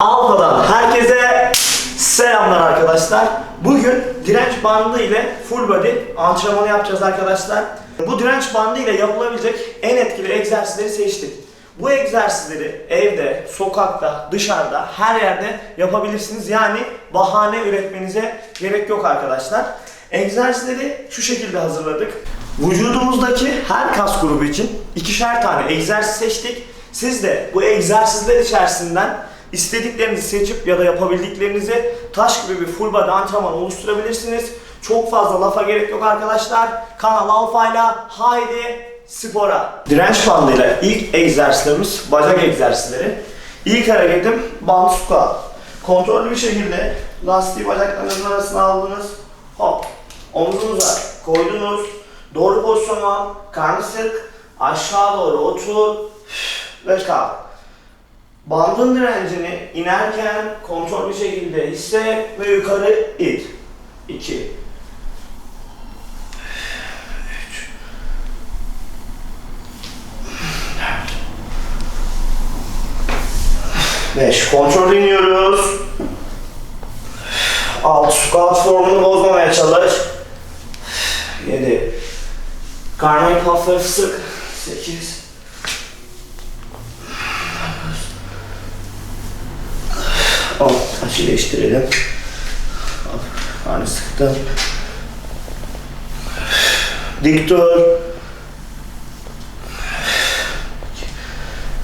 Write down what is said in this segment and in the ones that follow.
Alfa'dan herkese selamlar arkadaşlar. Bugün direnç bandı ile full body antrenmanı yapacağız arkadaşlar. Bu direnç bandı ile yapılabilecek en etkili egzersizleri seçtik. Bu egzersizleri evde, sokakta, dışarıda, her yerde yapabilirsiniz. Yani bahane üretmenize gerek yok arkadaşlar. Egzersizleri şu şekilde hazırladık. Vücudumuzdaki her kas grubu için ikişer tane egzersiz seçtik. Siz de bu egzersizler içerisinden istediklerinizi seçip ya da yapabildiklerinizi taş gibi bir full body antrenman oluşturabilirsiniz. Çok fazla lafa gerek yok arkadaşlar. Kanal Alfa'yla haydi spora. Direnç bandıyla ilk egzersizlerimiz bacak egzersizleri. İlk hareketim band squat. Kontrollü bir şekilde lastiği bacaklarınızın arasına aldınız. Hop. Omuzunuza koydunuz. Doğru pozisyona, karnı sık, aşağı doğru otur ve kalk. Bandın direncini inerken kontrollü şekilde hisset ve yukarı it. 2 5 Kontrol iniyoruz. 6 squat formunu bozmamaya çalış. 7 Karnıyı hafif sık. 8 Açı değiştirelim. Al, Hani sıktım. Dik dur.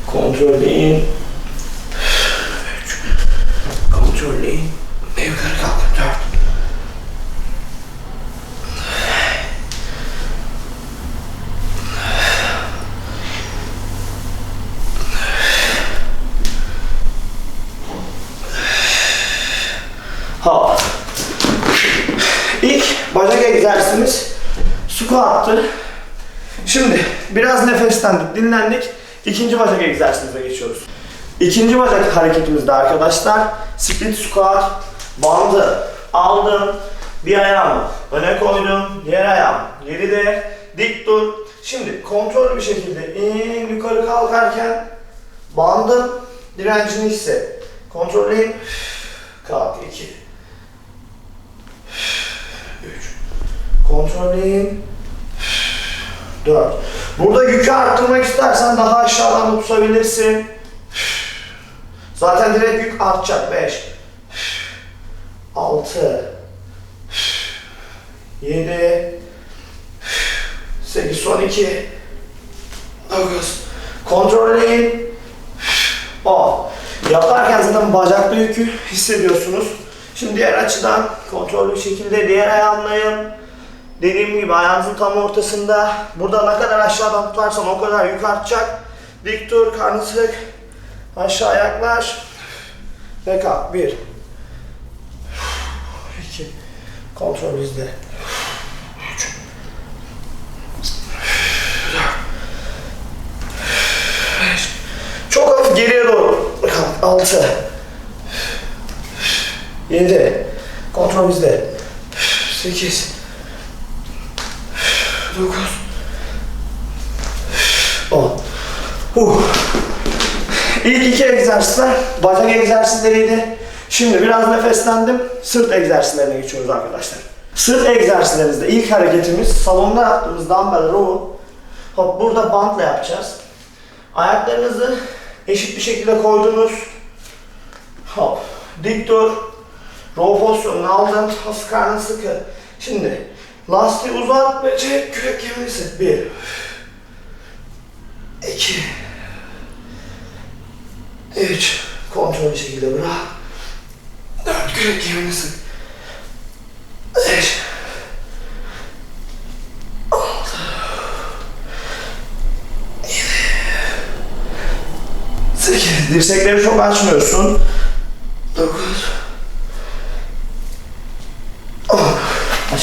Kontrolleyin. Üç. Kontrolleyin. Ve yukarı kalk. Dört. Hop. İlk bacak egzersizimiz squat'tı. Şimdi biraz nefeslendik, dinlendik. İkinci bacak egzersizimize geçiyoruz. İkinci bacak hareketimizde arkadaşlar split squat, bandı aldım, bir ayağımı öne koydum, diğer ayağım geride, dik dur. Şimdi kontrollü bir şekilde in yukarı kalkarken bandın direncini hisset. Kontrolleyin. Kalk 2 3 Kontrolleyin 4 Burada yükü arttırmak istersen daha aşağıdan da tutabilirsin. Zaten direkt yük artacak. 5 6 7 8 son 2 9 Kontrolleyin 10 Yaparken zaten bacakta yükü hissediyorsunuz. Şimdi diğer açıdan kontrollü şekilde diğer ayağımlayım. Dediğim gibi ayağınızın tam ortasında. Burada ne kadar aşağıdan tutarsan o kadar yük artacak. Dik dur, karnı sık. Aşağı yaklaş. Ve kalk. Bir. İki. Kontrol bizde. Üç. Beş. Çok hafif geriye doğru. Kalk. Altı. Yedi. Kontrol bizde. Sekiz. Dokuz. On. Huh. İlk iki egzersizler bacak egzersizleriydi. Şimdi biraz nefeslendim. Sırt egzersizlerine geçiyoruz arkadaşlar. Sırt egzersizlerimizde ilk hareketimiz salonda yaptığımız dumbbell row. Hop burada bantla yapacağız. Ayaklarınızı eşit bir şekilde koydunuz. Hop. Dik dur. Row pozisyonunu aldın. Hafif karnın sıkı. Şimdi lastiği uzat ve çek kürek kemiğini sık. Bir. İki. Üç. Kontrollü şekilde bırak. Dört kürek kemiğini sık. Beş. Altı. Yedi. Sekiz. Dirsekleri çok açmıyorsun.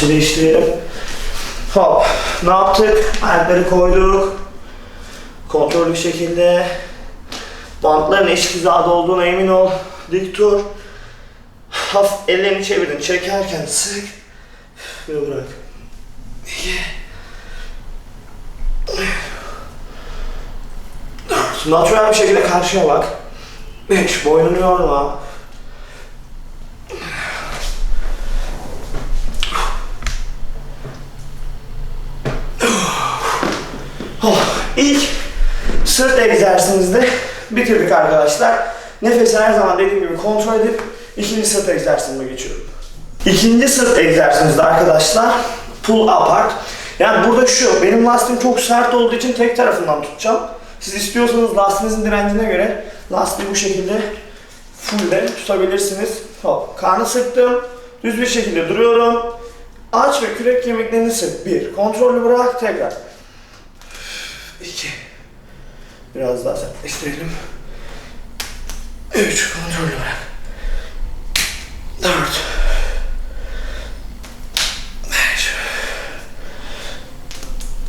Açı değiştirelim. Hop. Ne yaptık? Ayakları koyduk. Kontrollü bir şekilde. Bantların eşit hizada olduğuna emin ol. Dik dur. Hafif ellerini çevirdin. Çekerken sık. Ve bırak. İki. Natural bir şekilde karşıya bak. 5. Boynunu yorma. Oh, ilk sırt egzersizimizde bitirdik arkadaşlar. Nefesi her zaman dediğim gibi kontrol edip ikinci sırt egzersizime geçiyorum. İkinci sırt egzersizimizde arkadaşlar pull apart. Yani burada şu, benim lastiğim çok sert olduğu için tek tarafından tutacağım. Siz istiyorsanız lastiğinizin direncine göre lastiği bu şekilde full de tutabilirsiniz. Hop, karnı sıktım. Düz bir şekilde duruyorum. Aç ve kürek kemiklerini sık. Bir, kontrollü bırak, tekrar. 2 Biraz daha sertleştirelim. 3 kontrollü bırak. 4 5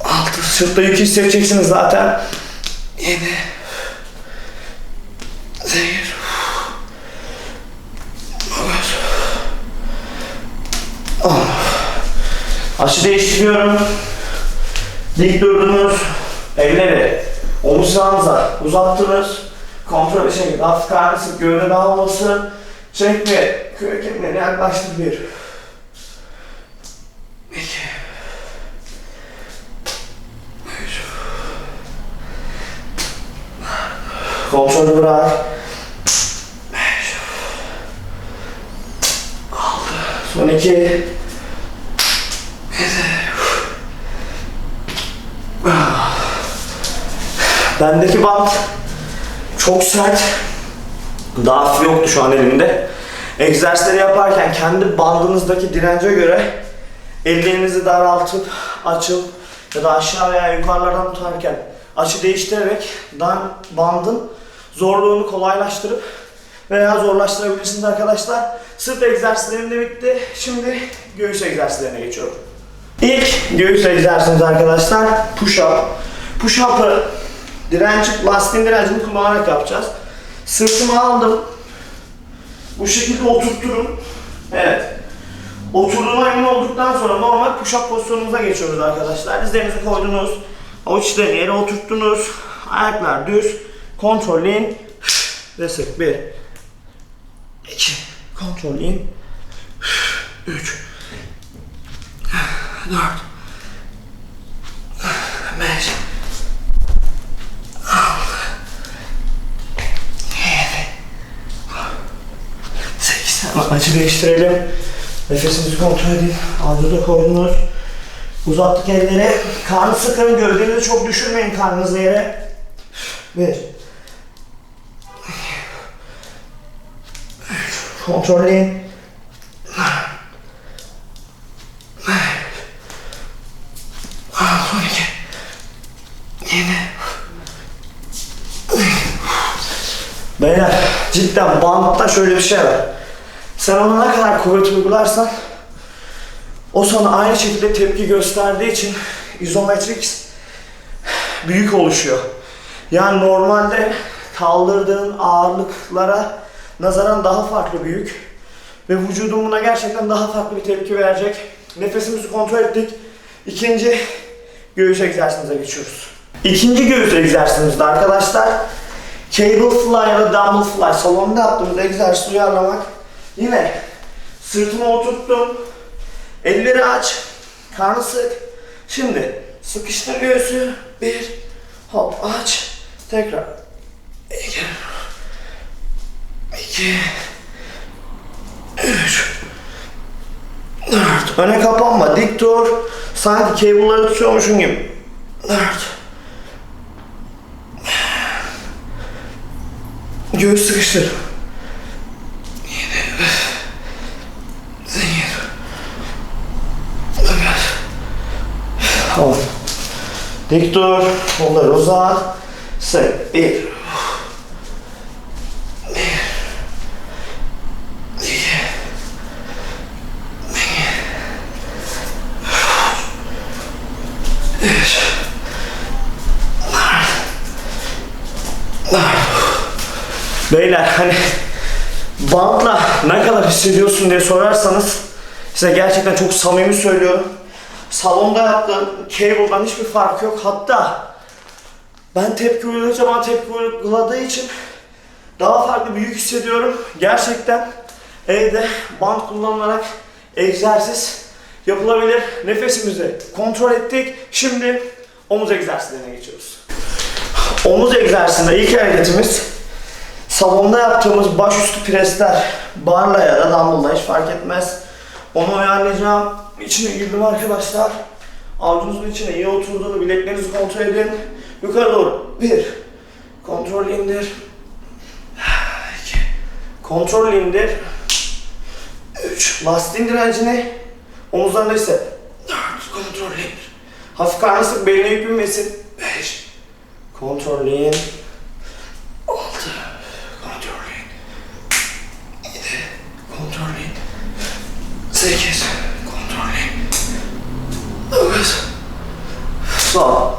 6 Sırtta yük hissedeceksiniz zaten. 7 8 9 10 Açı değiştiriyorum. Dik durdunuz. Elleri omuzlarınıza uzattınız. Kontrol bir şekilde hafif karnı gövde dağılmasın. Çek ve kürek kemiklerine yaklaştır. Bir. İki. Üç. Kontrolü bırak. Son iki. Bendeki bant çok sert. Daha hafif yoktu şu an elimde. Egzersizleri yaparken kendi bandınızdaki dirence göre ellerinizi daraltıp açıp ya da aşağı veya yukarılardan tutarken açı değiştirerek bandın zorluğunu kolaylaştırıp veya zorlaştırabilirsiniz arkadaşlar. Sırt egzersizlerim de bitti. Şimdi göğüs egzersizlerine geçiyorum. İlk göğüs egzersizimiz arkadaşlar push up. Push up'ı direnç, lastiğin direncini kullanarak yapacağız. Sırtımı aldım. Bu şekilde oturturum. Evet. Oturduğuma emin olduktan sonra normal push up pozisyonumuza geçiyoruz arkadaşlar. Dizlerinizi koydunuz. Avuç içlerini yere oturttunuz. Ayaklar düz. Kontrolleyin. Ve sık. Bir. iki. Kontrolleyin. Üç. Dört. Beş. Açı değiştirelim. Nefesimizi kontrol edin. Ağzınıza koydunuz. Uzattık elleri. Karnı sıkın. Gövdenizi çok düşürmeyin karnınızı yere. Bir. Kontrolleyin. Beyler cidden bantta şöyle bir şey var. Sen ona ne kadar kuvvet uygularsan o sana aynı şekilde tepki gösterdiği için izometrik büyük oluşuyor. Yani normalde kaldırdığın ağırlıklara nazaran daha farklı büyük ve vücudun buna gerçekten daha farklı bir tepki verecek. Nefesimizi kontrol ettik. İkinci göğüs egzersizimize geçiyoruz. İkinci göğüs egzersizimizde arkadaşlar cable fly ya da dumbbell fly salonda yaptığımız egzersiz uyarlamak. Yine sırtımı oturttum. Elleri aç. Karnı sık. Şimdi sıkıştır göğsü. Bir. Hop aç. Tekrar. İki. İki. Üç. Dört. Öne kapanma. Dik dur. Sanki cable'ları tutuyormuşsun gibi. Dört. Göğüs sıkıştır. On. Dik dur. Kolları uzat. Sık. Bir. Bir. İki. Üç. Beyler hani bantla ne kadar hissediyorsun diye sorarsanız size gerçekten çok samimi söylüyorum. Salonda yaptığım cable'dan hiçbir fark yok. Hatta ben tepki uygulayınca bana tepki uyguladığı için daha farklı bir yük hissediyorum. Gerçekten evde band kullanılarak egzersiz yapılabilir. Nefesimizi kontrol ettik. Şimdi omuz egzersizlerine geçiyoruz. Omuz egzersizinde ilk hareketimiz salonda yaptığımız başüstü presler barla ya da dumbbell'la hiç fark etmez. Onu ayarlayacağım. İçine girdim arkadaşlar. Avucunuzun içine iyi oturduğunu bileklerinizi kontrol edin. Yukarı doğru. Bir. Kontrol indir. İki. Kontrol indir. Üç. Lastiğin direncini omuzlarında ise dört. Kontrol indir. Hafif karnı sık beline yük. Beş. Kontrol in. Altı. 8 kontrollü 9 Sağ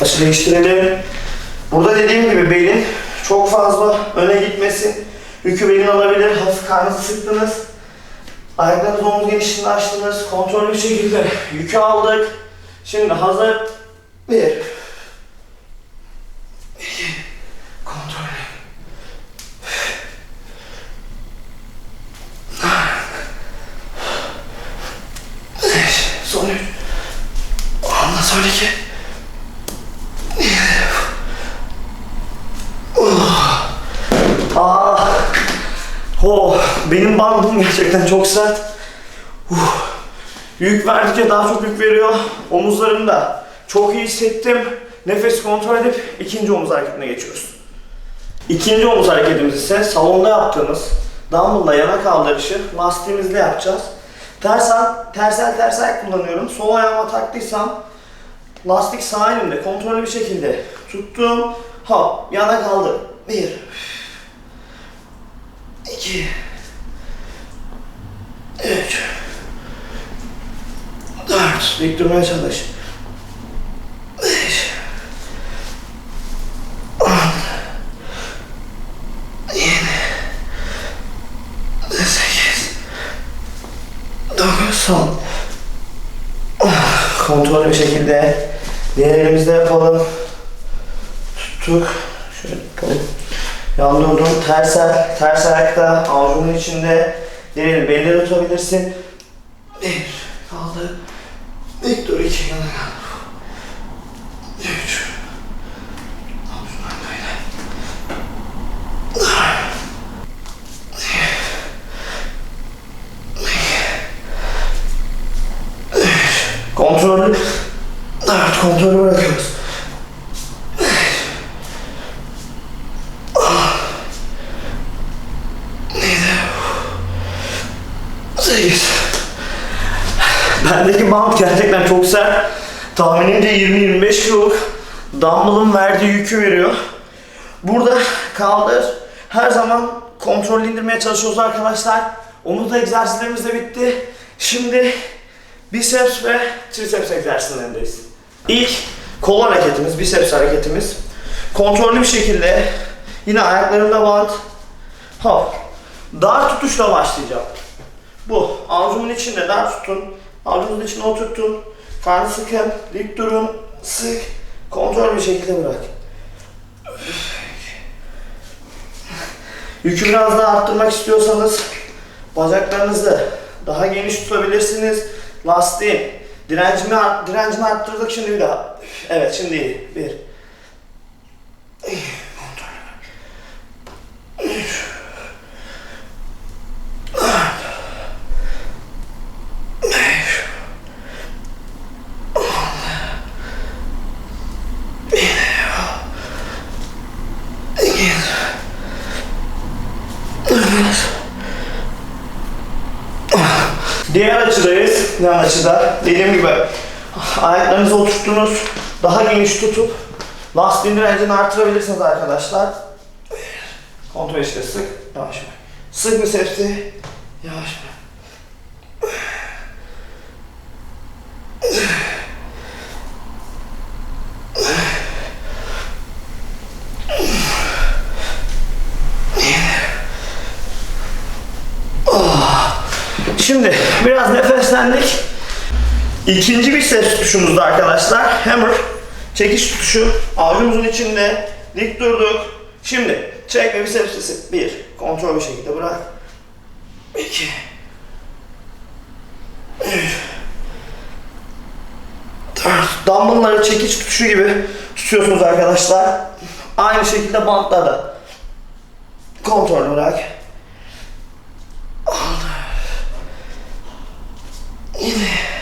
Açı değiştirelim. Burada dediğim gibi belin çok fazla öne gitmesi yükü belin alabilir. Hafif karnınızı sıktınız. Ayaklarınızı omuz genişliğini açtınız. Kontrollü şekilde yükü aldık. Şimdi hazır. 1 Oh. Benim bandım gerçekten çok sert. Uh. Yük verdikçe daha çok yük veriyor. Omuzlarımda çok iyi hissettim. Nefes kontrol edip ikinci omuz hareketine geçiyoruz. İkinci omuz hareketimiz ise salonda yaptığımız dumbbell'la yana kaldırışı lastiğimizle yapacağız. Ters, tersel tersel kullanıyorum. Sol ayağıma taktıysam lastik sağ elimde kontrollü bir şekilde tuttum. Hop yana kaldır. Bir. İki, Üç. Dört. Dik durmaya çalış. Beş. On. Yedi. Sekiz. Dokuz. Son. Kontrollü bir şekilde diğer elimizde yapalım. Tuttuk. Şöyle yapalım. Yan durdum. Ters, ters ayakta avucunun içinde elini belinde tutabilirsin. Bir. Kaldı. Dik dur. iki yana kaldır. Üç. Avucundan böyle. Kontrollü. Evet, kontrolü bırakıyoruz. Sekiz. Bendeki bant gerçekten çok sert. Tahminimce 20-25 kiloluk dumbbell'ın verdiği yükü veriyor. Burada kaldır. Her zaman kontrol indirmeye çalışıyoruz arkadaşlar. Omuz egzersizlerimiz de bitti. Şimdi biceps ve triceps egzersizlerindeyiz. İlk kol hareketimiz, biceps hareketimiz. Kontrollü bir şekilde yine ayaklarımda bant. Hop. Dar tutuşla başlayacağım. Bu. Avucumun içinde dar tutun. Avucunuzun içine oturtun. Karnı sıkın. Dik durun. Sık. Kontrol bir şekilde bırak. Yükü biraz daha arttırmak istiyorsanız bacaklarınızı daha geniş tutabilirsiniz. Lastiğin direncini, art- direncini arttırdık şimdi bir daha. Evet şimdi. Bir. Kontrol. Üç. Beş. İki. Diğer Yan açıda. Dediğim gibi ayaklarınızı oturttunuz. Daha geniş tutup lastiğin direncini artırabilirsiniz arkadaşlar. Kontrol işte sık. Yavaş yavaş. Sık bisepsi. Yavaş yavaş. Şimdi biraz nefeslendik. İkinci bir ses tutuşumuzda arkadaşlar. Hammer. Çekiş tutuşu. Avucumuzun içinde. Dik durduk. Şimdi Çek ve biceps sesi. Bir. Kontrol bir şekilde bırak. İki. Dört. Dumbbellları çekiç tutuşu gibi tutuyorsunuz arkadaşlar. Aynı şekilde bantla da. Kontrol bırak. Altı. Yedi.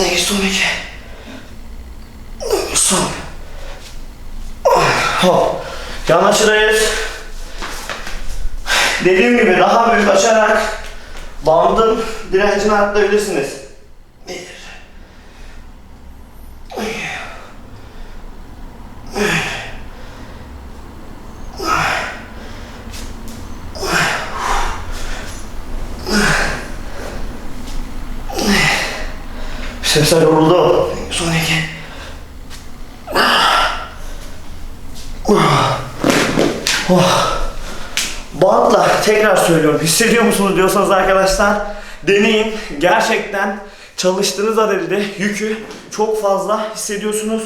Son iki. Son. Hop. Yan açıdayız. Dediğim gibi daha büyük açarak bandın direncini arttırabilirsiniz. Sesler yoruldu. Son iki. Oh. Bantla tekrar söylüyorum. Hissediyor musunuz diyorsanız arkadaşlar deneyin. Gerçekten çalıştığınız adede yükü çok fazla hissediyorsunuz.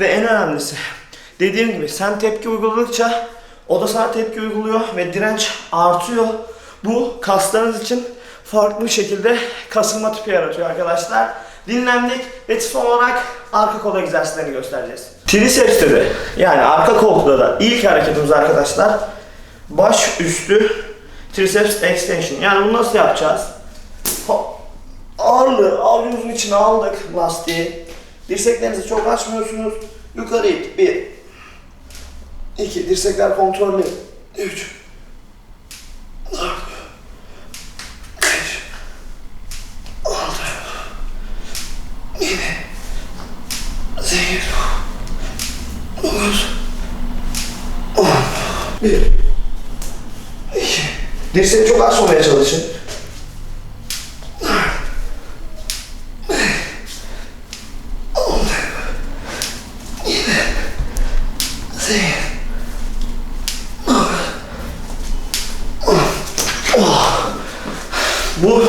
Ve en önemlisi dediğim gibi sen tepki uyguladıkça o da sana tepki uyguluyor ve direnç artıyor. Bu kaslarınız için farklı bir şekilde kasılma tipi yaratıyor arkadaşlar dinlendik ve son olarak arka kol egzersizlerini göstereceğiz. Triceps'te de yani arka kolda da ilk hareketimiz arkadaşlar baş üstü triceps extension. Yani bunu nasıl yapacağız? Hop. Ağırlığı avcumuzun içine aldık lastiği. Dirseklerinizi çok açmıyorsunuz. Yukarı it. 1 2 Dirsekler kontrollü. 3 4 Bir. İki. Dirseği çok açmamaya çalışın. Bu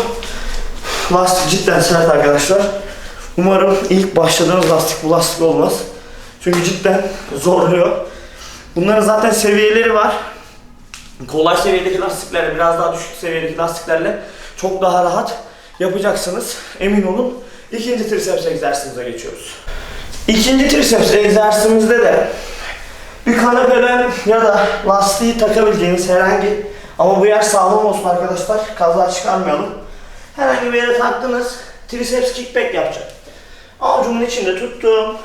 lastik cidden sert arkadaşlar. Umarım ilk başladığınız lastik bu lastik olmaz. Çünkü cidden zorluyor. Bunların zaten seviyeleri var. Kolay seviyedeki lastiklerle biraz daha düşük seviyedeki lastiklerle çok daha rahat yapacaksınız. Emin olun. İkinci triceps egzersizimize geçiyoruz. İkinci triceps egzersizimizde de bir kanepeden ya da lastiği takabileceğiniz herhangi ama bu yer sağlam olsun arkadaşlar. Kaza çıkarmayalım. Herhangi bir yere taktınız. Triceps kickback yapacak. Avucumun içinde tuttum.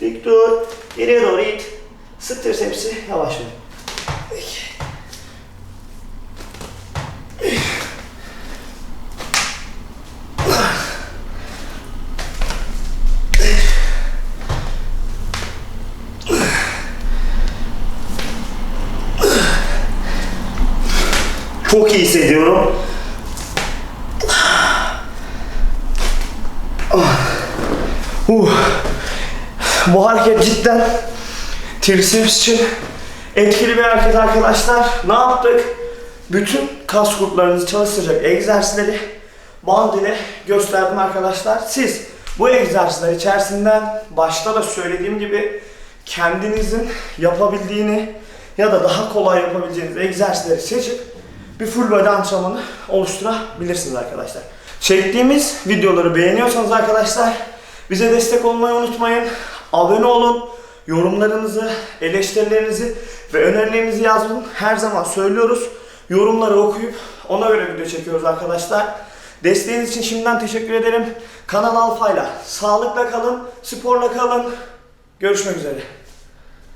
Dik dur. Geriye doğru it. Sık tricepsi yavaş. İki. Çok iyi hissediyorum. Uh. Bu hareket cidden triceps için etkili bir hareket arkadaşlar. Ne yaptık? Bütün kas gruplarınızı çalıştıracak egzersizleri band ile gösterdim arkadaşlar. Siz bu egzersizler içerisinden başta da söylediğim gibi kendinizin yapabildiğini ya da daha kolay yapabileceğiniz egzersizleri seçip bir full body antrenmanı oluşturabilirsiniz arkadaşlar. Çektiğimiz videoları beğeniyorsanız arkadaşlar bize destek olmayı unutmayın. Abone olun. Yorumlarınızı, eleştirilerinizi ve önerilerinizi yazın. Her zaman söylüyoruz. Yorumları okuyup ona göre video çekiyoruz arkadaşlar. Desteğiniz için şimdiden teşekkür ederim. Kanal Alfa'yla sağlıkla kalın, sporla kalın. Görüşmek üzere.